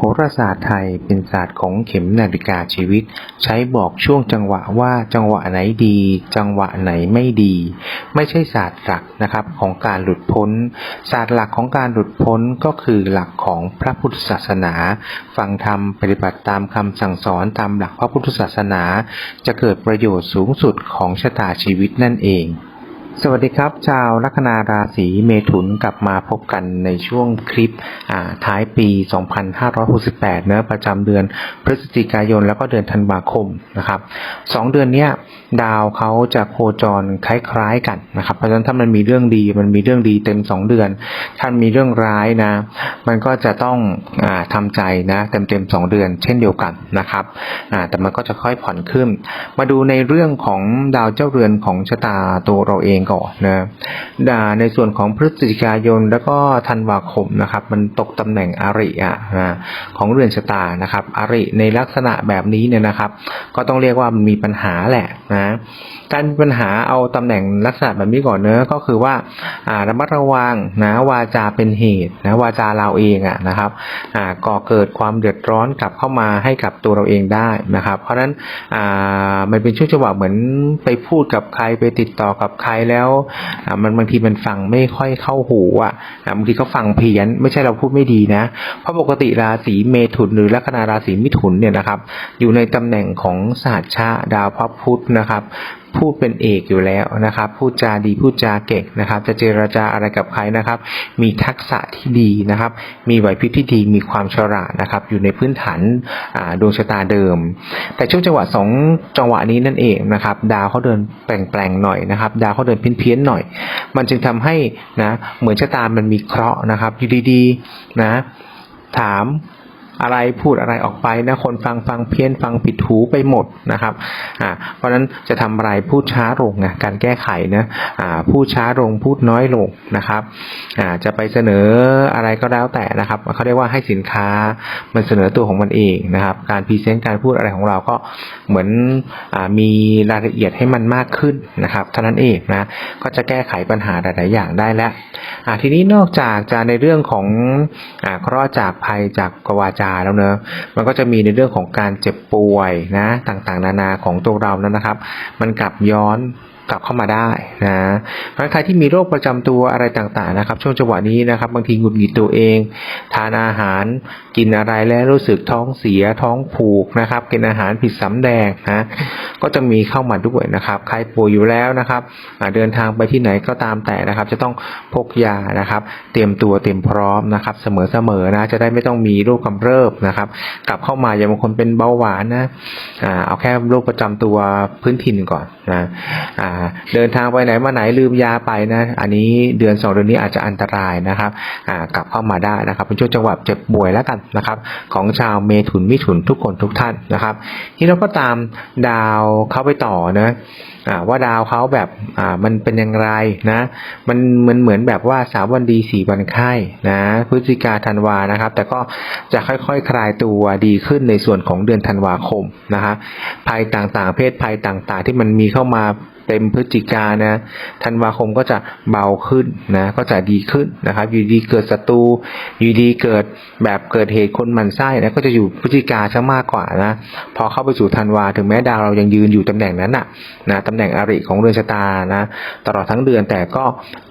โหราศาสตร์ไทยเป็นศาสตร์ของเข็มนาฬิกาชีวิต ใช้บอกช่วงจังหวะว่าจังหวะไหนดี จังหวะไหนไม่ดี ไม่ใช่ศาสตร์หลักนะครับของการหลุดพ้น ศาสตร์หลักของการหลุดพ้นก็คือหลักของพระพุทธศาสนา ฟังธรรมปฏิบัติตามคำสั่งสอนตามหลักพระพุทธศาสนา จะเกิดประโยชน์สูงสุดของชะตาชีวิตนั่นเอง สวัสดีครับ ชาวลัคนาราศีเมถุนกลับมาพบกันในช่วงคลิปท้ายปี 2568เนะประจำเดือนพฤศจิกายนแล้วก็เดือนธันวาคมนะครับสองเดือนนี้ดาวเขาจะโคจรคล้ายๆกันนะครับเพราะฉะนั้นถ้ามันมีเรื่องดีมันมีเรื่องดีเต็ม 2 เดือน ถ้ามีเรื่องร้ายนะมันก็จะต้องอาทำใจนะเต็มๆ2เดือน เช่นเดียวกันนะครับแต่มันก็จะค่อยผ่อนขึ้น มาดูในเรื่องของดาวเจ้าเรือนของชะตาตัวเราเองก่อนนะดาในส่วนของพฤศจิกายนแล้วก็ธันวาคมนะครับ มันตกตำแหน่งอริอะนะของเรือนชะตานะครับอริในลักษณะแบบนี้เนี่ยนะครับ ก็ต้องเรียกว่ามันมีปัญหาแหละนะการมีปัญหาเอาตำแหน่งลักษณะแบบนี้ก่อนเนอะก็คือว่าอ่าระมัดระวังนะวาจาเป็นเหตุนะวาจาเราเองอะนะครับอ่าก่อเกิดความเดือดร้อนกลับเข้ามาให้กับตัวเราเองได้นะครับ เพราะฉะนั้นอ่ามันเป็นช่วงจังหวะเหมือนไปพูดกับใครไปติดต่อกับใครแล้วแล้วมันบางทีมันฟังไม่ค่อยเข้าหูอะบางทีเขาฟังเพี้ยน ไม่ใช่เราพูดไม่ดีนะ เพราะปกติราศีเมถุนหรือลัคนาราศีมิถุนเนี่ยนะครับ อยู่ในตำแหน่งของศาสชาดาวพระพุธนะครับ พูดเป็นเอกอยู่แล้วนะครับพูดจาดีพูดจาเก่งนะครับ จะเจรจาอะไรกับใครนะครับ มีทักษะที่ดีนะครับ มีไหวพริบที่ดีมีความฉลาดนะครับ อยู่ในพื้นฐานดวงชะตาเดิม แต่ช่วงจังหวะสองจังหวะนี้นั่นเองนะครับ ดาวเขาเดินแปลงๆหน่อยนะครับ ดาวเขาเดินเพี้ยนๆหน่อย มันจึงทำให้นะเหมือนชะตามันมีเคราะห์นะครับอยู่ดีๆนะถาม อะไรพูดอะไรออกไปนะคนฟังฟังเพี้ยนฟังผิดหูไปหมดนะครับอ่าเพราะฉะนั้นจะทำอะไรพูดช้าลงนะการแก้ไขนะอ่าพูดช้าลงพูดน้อยลงนะครับอ่าจะไปเสนออะไรก็แล้วแต่นะครับเขาเรียกว่าให้สินค้ามันเสนอตัวของมันเองนะครับ การพรีเซนต์การพูดอะไรของเราก็เหมือนอามีรายละเอียดให้มันมากขึ้นนะครับเท่านั้นเองนะก็จะแก้ไขปัญหาหลาย ๆ อย่างได้แล้วอ่าทีนี้นอกจากจะในเรื่องของอ่าเคราะห์จากภัยจากกวาจาแล้วเนอะมันก็จะมีในเรื่องของการเจ็บป่วยนะต่างๆ นานาของตัวเรานั้นนะครับ มันกลับย้อน กลับเข้ามาได้นะเพราะใครที่มีโรคประจำตัวอะไรต่างๆนะครับ ช่วงจังหวะนี้นะครับบางทีหงุดหงิดตัวเอง ทานอาหารกินอะไรแล้วรู้สึกท้องเสียท้องผูกนะครับกินอาหารผิดสำแดงนะก็จะมีเข้ามาด้วยนะครับใครป่วยอยู่แล้วนะครับเดินทางไปที่ไหนก็ตามแต่นะครับ จะต้องพกยานะครับ เตรียมตัวเตรียมพร้อมนะครับ เสมอๆนะจะได้ไม่ต้องมีโรคกำเริบนะครับ กลับเข้ามาอย่างบางคนเป็นเบาหวานนะเอาแค่โรคประจำตัวพื้นถิ่นก่อนนะอ่าเดินทางไปไหนมาไหนลืมยาไปนะอันนี้เดือนสองเดือนนี้อาจจะอันตรายนะครับกลับเข้ามาได้นะครับเป็นช่วงจังหวะเจ็บป่วยแล้วกันนะครับของชาวเมถุนมิถุนทุกคนทุกท่านนะครับ ที่เราก็ตามดาวเข้าไปต่อนะอ่าว่าดาวเขาแบบอ่ามันเป็นอย่างไรนะมันมันเหมือนแบบว่าสามวันดีสี่วันไข้นะพฤศจิกาธันวานะครับ แต่ก็จะค่อยๆคคลายตัวดีขึ้นในส่วนของเดือนธันวาคมนะฮะภัยต่างๆ เพศภัยต่างๆ ที่มันมีเข้ามา เต็มพฤศจิกานะธันวาคมก็จะเบาขึ้นนะก็จะดีขึ้นนะครับ อยู่ดีเกิดศัตรูอยู่ดีเกิดแบบเกิดเหตุคนหมันไส้นะก็จะอยู่พฤศจิกาซะมากกว่านะพอเข้าไปสู่ธันวาถึงแม้ดาวเรายังยืนอยู่ตำแหน่งนั้นน่ะนะตำแหน่งอริของเรือนชะตานะตลอดทั้งเดือนแต่ก็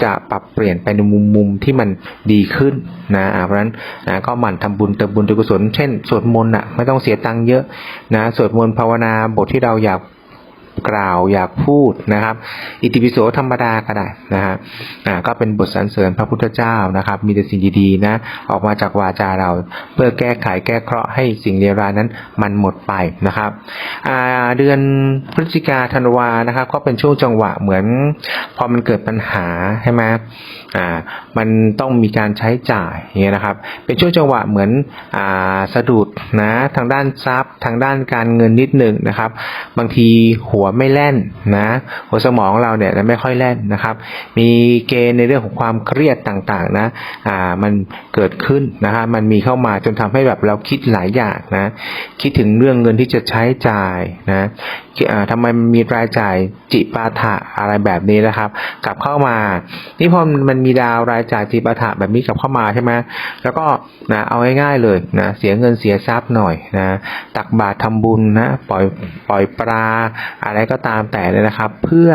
จะปรับเปลี่ยนไปในมุมมุมที่มันดีขึ้นนะเพราะฉะนั้นนะก็หมั่นทำบุญเติมบุญเติมกุศลเช่นสวดมนต์อะไม่ต้องเสียตังค์เยอะนะสวดมนต์ภาวนาบทที่เราอยาก กล่าวอยากพูดนะครับ อิติปิโสธรรมดาก็ได้นะฮะอ่าก็เป็นบทสรรเสริญพระพุทธเจ้านะครับ มีแต่สิ่งดีๆนะออกมาจากวาจาเรา เพื่อแก้ไขแก้เคราะห์ให้สิ่งเลวร้ายนั้นมันหมดไปนะครับอ่าเดือนพฤศจิกาธันวานะครับ ก็เป็นช่วงจังหวะเหมือน พอมันเกิดปัญหาใช่ไหมอ่ามันต้องมีการใช้จ่ายอย่างเงี้ยนะครับ เป็นช่วงจังหวะเหมือนอ่าสะดุดนะทางด้านทรัพย์ ทางด้านการเงินนิดหนึ่งนะครับ บางทีหัววไม่แล่นนะหัวสมองเราเนี่ยจะไม่ค่อยแล่นนะครับ มีเกณฑ์ในเรื่องของความเครียดต่างๆนะอ่ามันเกิดขึ้นนะฮะมันมีเข้ามาจนทำให้แบบเราคิดหลายอย่างนะ คิดถึงเรื่องเงินที่จะใช้จ่ายนะอ่าทำไมมีรายจ่ายจิปาถะอะไรแบบนี้นะครับ กลับเข้ามา นี่พอมันมีดาวรายจ่ายจิปาถะแบบนี้กลับเข้ามาใช่ไหมแล้วก็นะเอาง่ายๆเลยนะเสียเงินเสียทรัพย์หน่อยนะตักบาตรทำบุญนะปล่อยปล่อยปลาอะไรก็ตามแต่เลยนะครับ เพื่อ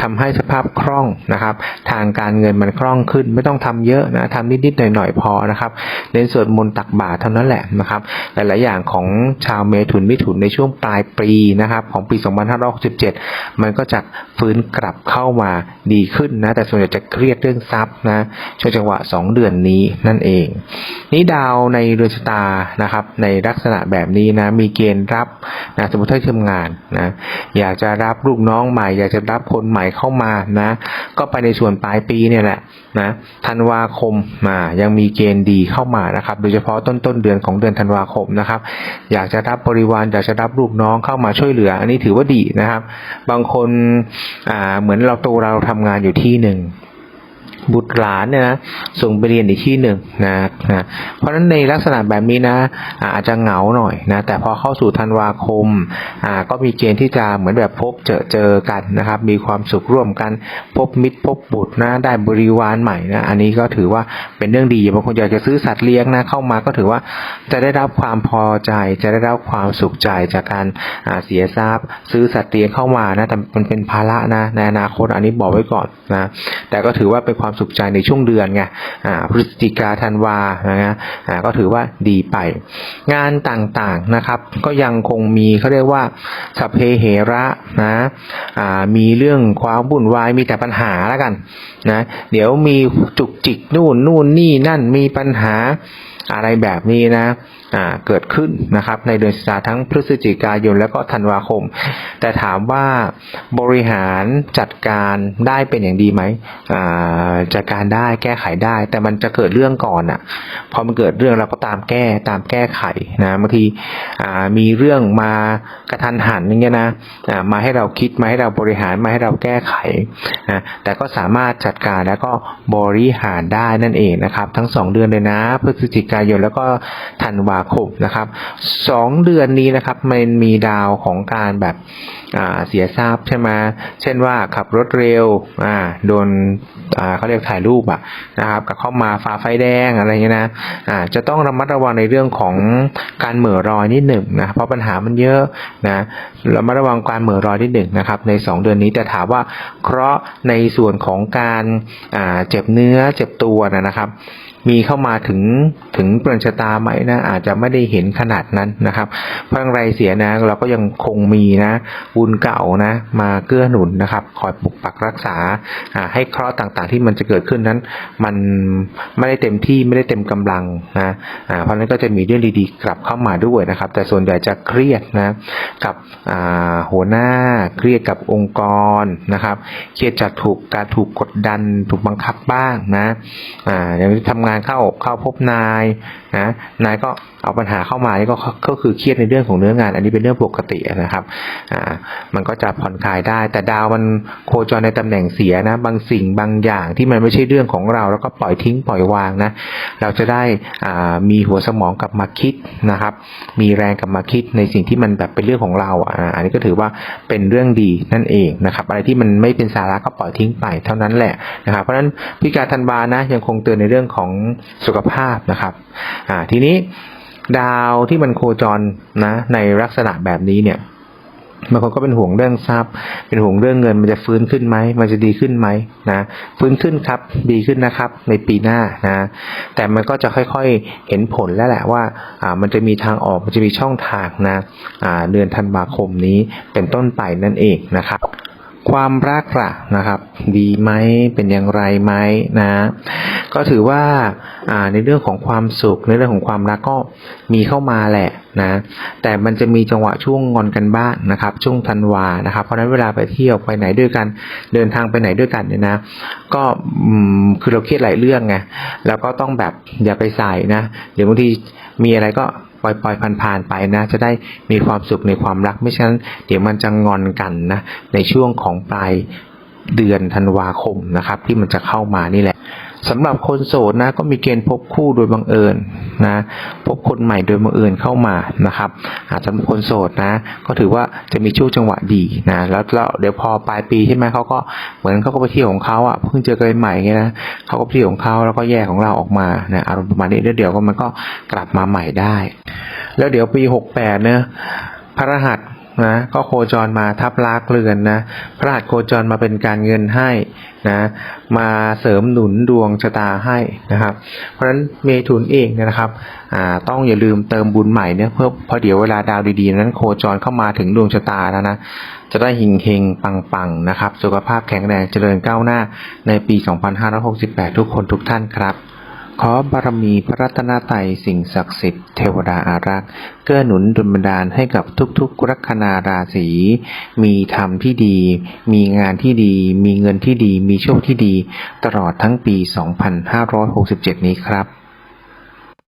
ทำให้สภาพคล่องนะครับ ทางการเงินมันคล่องขึ้น ไม่ต้องทำเยอะนะทำนิดๆหน่อยๆพอนะครับเน้นสวดมนต์ตักบาตรเท่านั้นแหละนะครับ หลายๆอย่างของชาวเมถุนมิถุนในช่วงปลายปีนะครับ ของปี 2567 มันก็จะฟื้นกลับเข้ามาดีขึ้นนะแต่ส่วนใหญ่จะเครียดเรื่องทรัพย์นะช่วงจังหวะ 2 เดือนนี้นั่นเอง นี่ดาวในเรือนชะตานะครับ ในลักษณะแบบนี้นะมีเกณฑ์รับนะสมมติถ้าทำงานนะอยากจะะรับลูกน้องใหม่ อยากจะรับคนใหม่เข้ามานะ ก็ไปในส่วนปลายปีเนี่ยแหละนะธันวาคมมายังมีเกณฑ์ดีเข้ามานะครับ โดยเฉพาะต้นต้นเดือนของเดือนธันวาคมนะครับ อยากจะรับบริวารอยากจะรับลูกน้องเข้ามาช่วยเหลือ อันนี้ถือว่าดีนะครับ บางคนอ่าเหมือนเราโตเราทำงานอยู่ที่หนึ่ง บุตรหลานเนี่ยนะส่งไปเรียนอีกที่หนึ่งนะนะเพราะฉะนั้นในลักษณะแบบนี้นะอาจจะเหงาหน่อยนะแต่พอเข้าสู่ธันวาคมอ่าก็มีเกณฑ์ที่จะเหมือนแบบพบเจอเจอกันนะครับ มีความสุขร่วมกันพบมิตรพบบุตรนะได้บริวารใหม่นะอันนี้ก็ถือว่าเป็นเรื่องดีบางคนอยากจะซื้อสัตว์เลี้ยงนะเข้ามาก็ถือว่าจะได้รับความพอใจ จะได้รับความสุขใจจากการอ่าเสียทรัพย์ ซื้อสัตว์เลี้ยงเข้ามานะแต่มันเป็นภาระนะในอนาคตอันนี้บอกไว้ก่อนนะแต่ก็ถือว่าเป็นความสุขใจในช่วงเดือนไงอ่าพฤศจิกาธันวานะฮะอ่าก็ถือว่าดีไป งานต่างๆนะครับ ก็ยังคงมีเขาเรียกว่าสัพเพเหระนะอ่ามีเรื่องความวุ่นวายมีแต่ปัญหาแล้วกันนะเดี๋ยวมีจุกจิกนู่นนู่นนี่นั่นมีปัญหา อะไรแบบนี้นะเกิดขึ้นนะครับในเดือนสิงหาทั้งพฤศจิกายนแล้วก็ธันวาคม แต่ถามว่าบริหารจัดการได้เป็นอย่างดีไหมจัดการได้แก้ไขได้ แต่มันจะเกิดเรื่องก่อนอะพอมันเกิดเรื่องเราก็ตามแก้ตามแก้ไขนะบางทีมีเรื่องมากระทันหันอย่างเงี้ยนะมาให้เราคิดมาให้เราบริหารมาให้เราแก้ไขนะแต่ก็สามารถจัดการแล้วก็บริหารได้นั่นเองนะครับ ทั้งสองเดือนเลยนะพฤศจิกายนแล้วก็ธันวาคมนะครับสองเดือนนี้นะครับมันมีดาวของการแบบเสียทรัพย์ใช่ไหมเช่นว่าขับรถเร็วโดนเขาเรียกถ่ายรูปอะนะครับกับเข้ามาฝ่าไฟแดงอะไรเงี้ยนะอ่าจะต้องระมัดระวังในเรื่องของการเหม่อรอยนิดหนึ่งนะเพราะปัญหามันเยอะนะระมัดระวังการเหม่อรอยนิดหนึ่งนะครับในสองเดือนนี้แต่ถามว่าเคราะห์ในส่วนของการเจ็บเนื้อเจ็บตัวนะครับ มีเข้ามาถึง ถึงเปลี่ยนชะตาไหมนะอาจจะไม่ได้เห็นขนาดนั้นนะครับเพราะอะไรเสียนะ เราก็ยังคงมีนะบุญเก่านะ มาเกื้อหนุนนะครับ คอยปกปักรักษาให้เคราะห์ต่างๆ ที่มันจะเกิดขึ้นนั้น มันไม่ได้เต็มที่ไม่ได้เต็มกำลังนะเพราะนั้นก็จะมีเรื่องดีๆ กลับเข้ามาด้วยนะครับ แต่ส่วนใหญ่จะเครียดนะกับหัวหน้าเครียดกับองค์กรนะครับเครียดจากถูกการถูกกดดันถูกบังคับบ้างนะอ่าอย่างที่ทำงานเข้าเข้าพบนายนะนายก็เอาปัญหาเข้ามานี่ก็ก็คือเครียดในเรื่องของเนื้องาน อันนี้เป็นเรื่องปกตินะครับอ่ามันก็จะผ่อนคลายได้ แต่ดาวมันโคจรในตำแหน่งเสียนะ บางสิ่งบางอย่างที่มันไม่ใช่เรื่องของเรา แล้วก็ปล่อยทิ้งปล่อยวางนะ เราจะได้อ่ามีหัวสมองกลับมาคิดนะครับ มีแรงกลับมาคิดในสิ่งที่มันแบบเป็นเรื่องของเราอ่าอันนี้ก็ถือว่าเป็นเรื่องดีนั่นเองนะครับ อะไรที่มันไม่เป็นสาระก็ปล่อยทิ้งไปเท่านั้นแหละนะครับ เพราะฉะนั้นพิการธันวานะยังคงเตือนในเรื่องของสุขภาพนะครับอ่าทีนี้ดาวที่มันโคจรนะ ในลักษณะแบบนี้เนี่ยบางคนก็เป็นห่วงเรื่องทรัพย์ เป็นห่วงเรื่องเงินมันจะฟื้นขึ้นไหม มันจะดีขึ้นไหมนะ ฟื้นขึ้นครับ ดีขึ้นนะครับ ในปีหน้านะ แต่มันก็จะค่อยๆ เห็นผลแล้วแหละว่า อ่า มันจะมีทางออก มันจะมีช่องทางนะ อ่า เดือนธันวาคมนี้เป็นต้นไปนั่นเองนะครับ ความรักละนะครับ ดีไหมเป็นอย่างไรไหมนะ ก็ถือว่าในเรื่องของความสุขในเรื่องของความรักก็มีเข้ามาแหละนะ แต่มันจะมีจังหวะช่วงงอนกันบ้างนะครับ ช่วงธันวานะครับ เพราะนั้นเวลาไปเที่ยวไปไหนด้วยกันเดินทางไปไหนด้วยกันเนี่ยนะ ก็คือเราเครียดหลายเรื่องไงแล้วก็ต้องแบบอย่าไปใส่นะเดี๋ยวบางทีมีอะไรก็ ปล่อยๆผ่านผ่านๆไปนะ จะได้มีความสุขในความรักไม่ฉะนั้นเดี๋ยวมันจะงอนกันนะในช่วงของปลายเดือนธันวาคมนะครับ ที่มันจะเข้ามานี่แหละ สำหรับคนโสดนะก็มีเกณฑ์พบคู่โดยบังเอิญนะพบคนใหม่โดยบังเอิญเข้ามานะครับอาจจะเป็นคนโสดนะ ก็ถือว่าจะมีช่วงจังหวะดีนะแล้วแล้วเดี๋ยวพอปลายปีใช่ไหมเขาก็เหมือนเขาก็ไปเที่ยวของเขาอะเพิ่งเจอกันใหม่ไงนะเขาก็ไปเที่ยวของเขาแล้วก็แยกของเราออกมานะอารมณ์ประมาณนี้แล้วเดี๋ยวก็มันก็กลับมาใหม่ได้ แล้วเดี๋ยวปีหกแปดเนี่ยพระรหัส นะก็โคจรมาทับลากเรือนนะพระหัสโคจรมาเป็นการเงินให้นะมาเสริมหนุนดวงชะตาให้นะครับ เพราะฉะนั้นเมถุนเองนะครับอ่าต้องอย่าลืมเติมบุญใหม่เนี่ยเพื่อเพอเดี๋ยวเวลาดาวดีๆนั้นโคจรเข้ามาถึงดวงชะตาแล้วนะจะได้หิงเฮงปังปังๆนะครับ สุขภาพแข็งแรงเจริญก้าวหน้าในปี 2568 ทุกคนทุกท่านครับ ขอบารมีพระรัตนตรัยสิ่งศักดิ์สิทธิ์เทวดาอารักษ์เกื้อหนุนดลบันดาลให้กับทุกๆลัคนาราศีมีธรรมที่ดี มีงานที่ดี มีเงินที่ดี มีโชคที่ดี ตลอดทั้งปี 2567 นี้ครับ